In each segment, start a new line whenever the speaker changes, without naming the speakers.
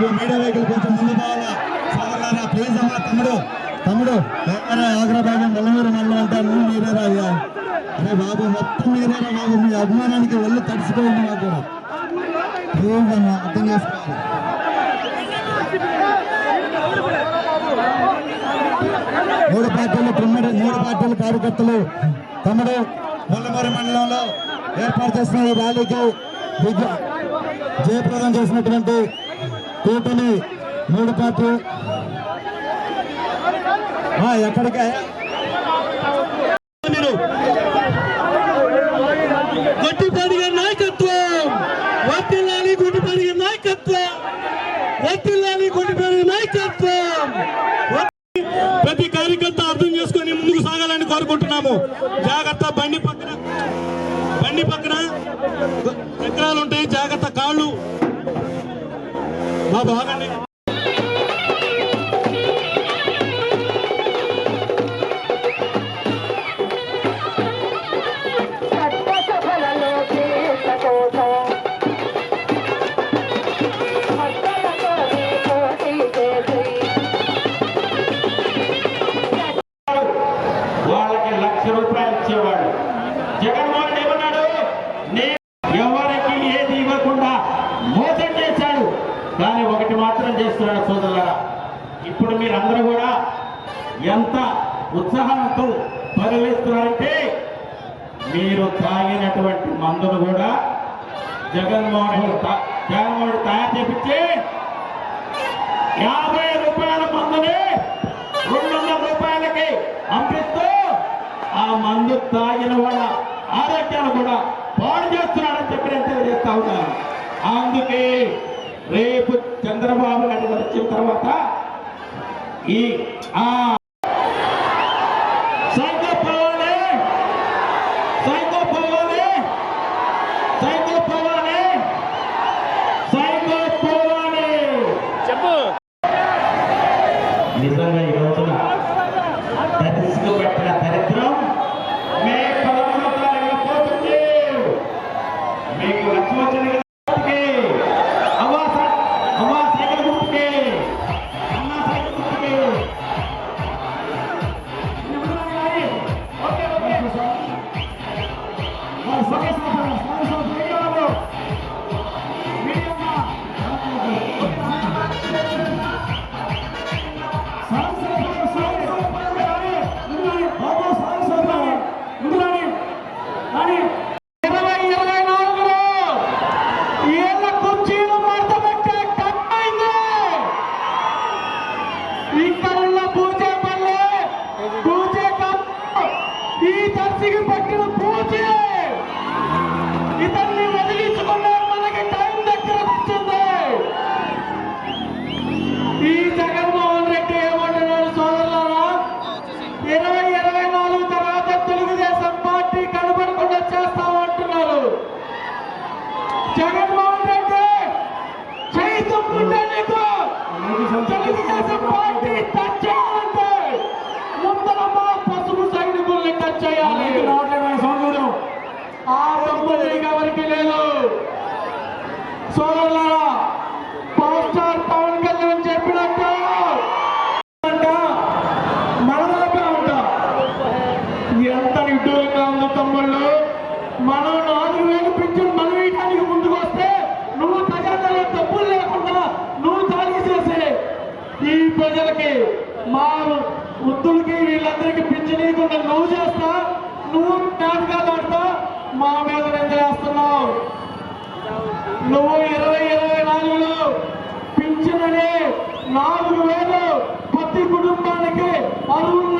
బాబు media వైపు కొంచెం ముందు పోవాలా సోదరులారా ప్లీజ్ అమ్మా తమ్ముడు తమ్ముడు ఎక్కడ నల్లమూరు మండలం అంటే మీరే మీరేరా అరే బాబు మొత్తం మీరేరా బాబు మీ అభిమానానికి ఒళ్ళు తడిసిపోయింది మాకు కూడా. ప్లీజ్ అమ్మా అర్థం చేసుకోవాలి. మూడు పార్టీలు తొమ్మిది మూడు పార్టీల కార్యకర్తలు తమ్ముడు ముల్లమూరి మండలంలో ఏర్పాటు చేసిన ర్యాలీకి విజయ జయప్రదం చేసినటువంటి కూటమి మూడు పార్టీ. ఆ, మీరు
తాగినటువంటి మందును కూడా జగన్మోహన్ జగన్మోహన్ తయారు చేపించి యాభై రూపాయల మందుని రెండు వందల రూపాయలకి పంపిస్తూ ఆ మందు తాగిన వాళ్ళ ఆరోగ్యాన్ని కూడా పాడు చేస్తున్నాడని చెప్పి నేను తెలియజేస్తా ఉన్నాను. అందుకే రేపు చంద్రబాబు నాయుడు వచ్చిన తర్వాత ఈ ఆ తెలుగుదేశం పార్టీ టచ్ చేయాలంటే ముందర మా పసుపు సైనికుల్ని టచ్ చేయాలి ఆ తప్పు ఎవరికి లేదు సోదరులారా పవర్ స్టార్ పవన్ కళ్యాణ్ చెప్పినట్టు మనలాగా ఎంత నిడ్డూరంగా ఉంది తమ్ముళ్ళు. మనం నాలుగు వేలు పింఛన్ మనం వేయడానికి ముందుకు వస్తే నువ్వు ప్రజలలో డబ్బులు లేకుండా నువ్వు తాగి చేసే ఈ ప్రజలకి మా వృద్ధులకి వీళ్ళందరికీ నీకుండా నువ్వు చేస్తా నువ్వు నాటకాలు ఆడతా మా మీద నిందలేస్తున్నావు నువ్వు ఇరవై ఇరవై నాలుగులో పింఛనని నాలుగు వేలు ప్రతి కుటుంబానికి అరువున్న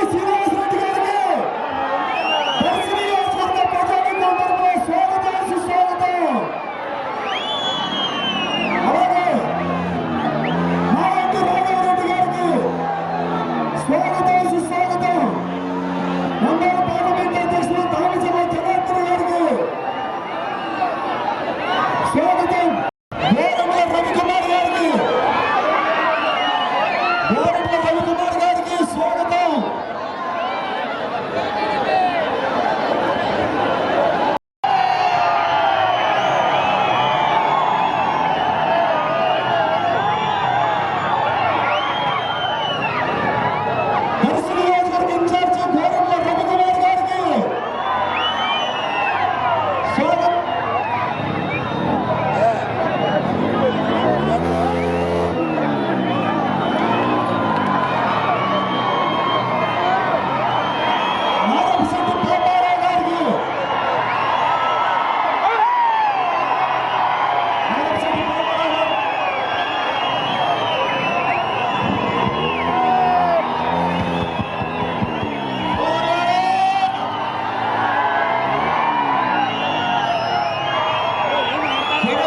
Давайте!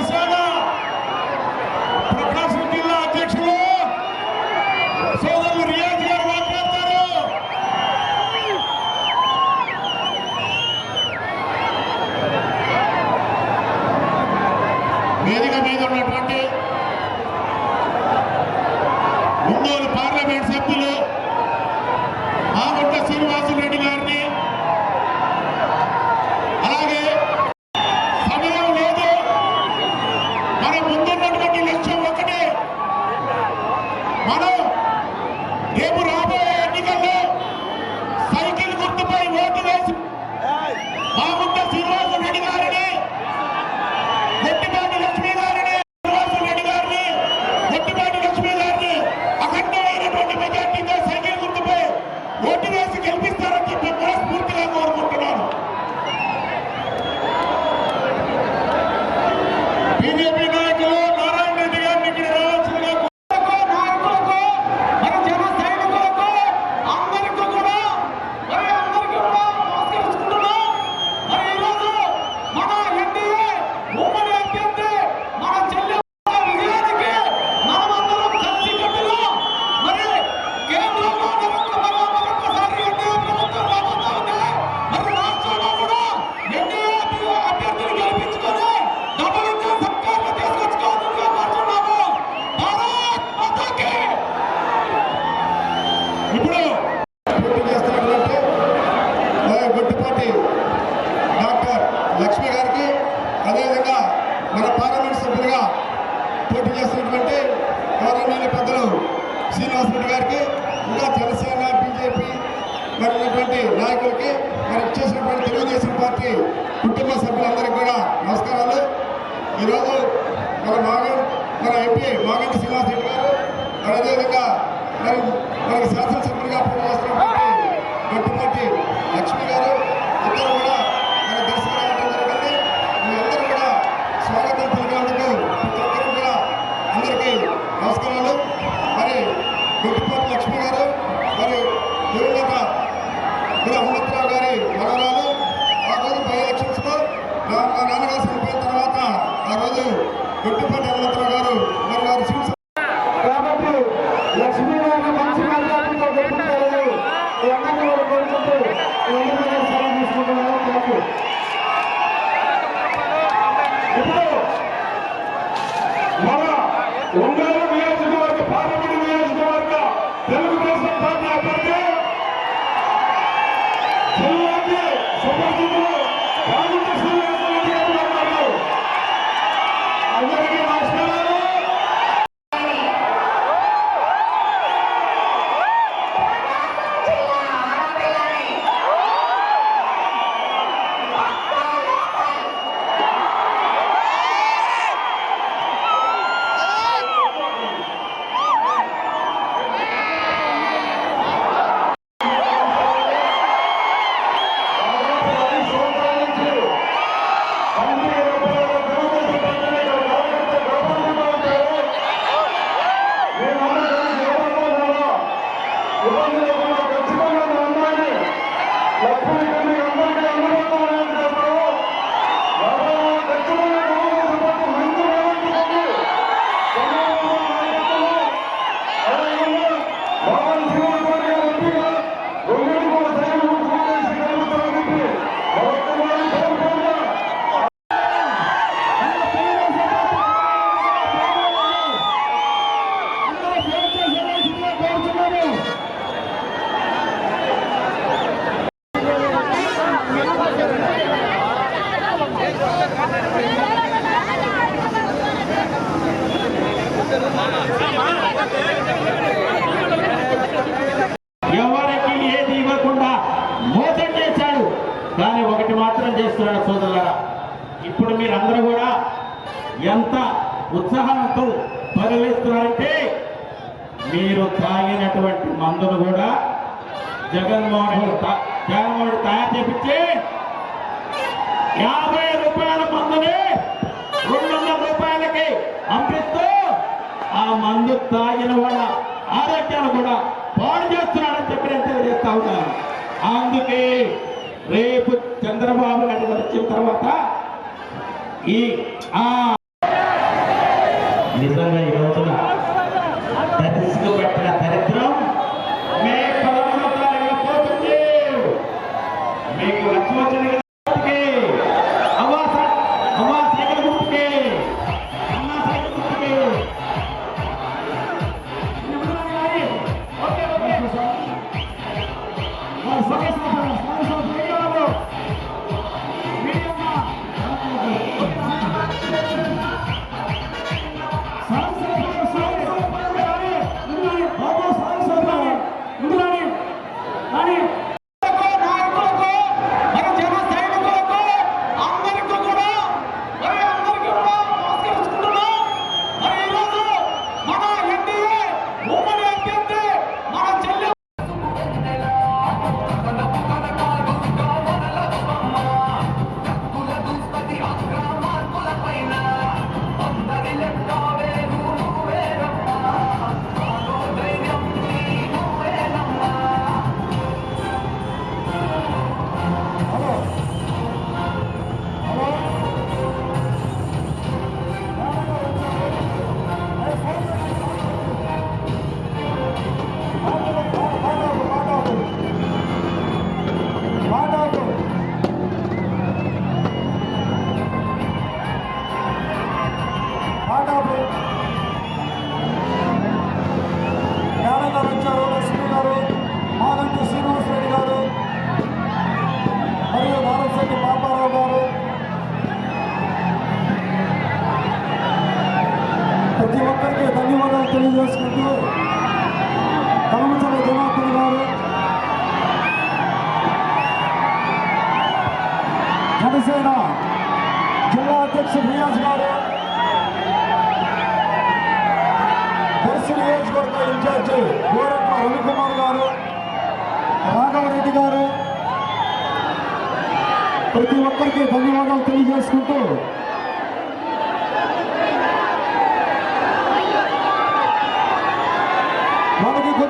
Yes, ఎంపీగా చేసినటువంటి పెట్టి గౌరవనీయ పెద్దలు శ్రీనివాసరెడ్డి గారికి ఇంకా జనసేన బీజేపీ మరి ఉన్నటువంటి నాయకులకి మరి ఇచ్చేసినటువంటి తెలుగుదేశం పార్టీ కుటుంబ సభ్యులందరికీ కూడా నమస్కారాలు. ఈరోజు మన మాగం మన ఎంపీ మాగంటి శ్రీనివాసరెడ్డి గారు మరి అదేవిధంగా మరి మనకి శాసనసభ్యులుగా
పనిచేస్తున్నటువంటి Thank you.
ఇప్పుడు మీరందరూ కూడా ఎంత ఉత్సాహంతో పరిలిస్తున్నారంటే మీరు తాగినటువంటి మందును కూడా జగన్మోహన్ జగన్మోహన్ తయారు చేపించి యాభై రూపాయల మందుని రెండు వందల రూపాయలకి పంపిస్తూ ఆ మందు తాగిన వాళ్ళ ఆరోగ్యాలు కూడా పాడు చేస్తున్నారని చెప్పి నేను తెలియజేస్తా ఉన్నాను. అందుకే రేపు చంద్రబాబు నాయుడు వచ్చిన తర్వాత ఈ ఆ
తెలియజేసుకుంటూ కలమచల జనార్దన్ గారు జనసేన జిల్లా అధ్యక్షుడు రియాజ్ గారు దర్శి నియోజకవర్గ ఇన్ఛార్జి గోరట్ల రవికుమార్ గారు రాఘవరెడ్డి గారు ప్రతి ఒక్కరికి ధన్యవాదాలు తెలియజేసుకుంటూ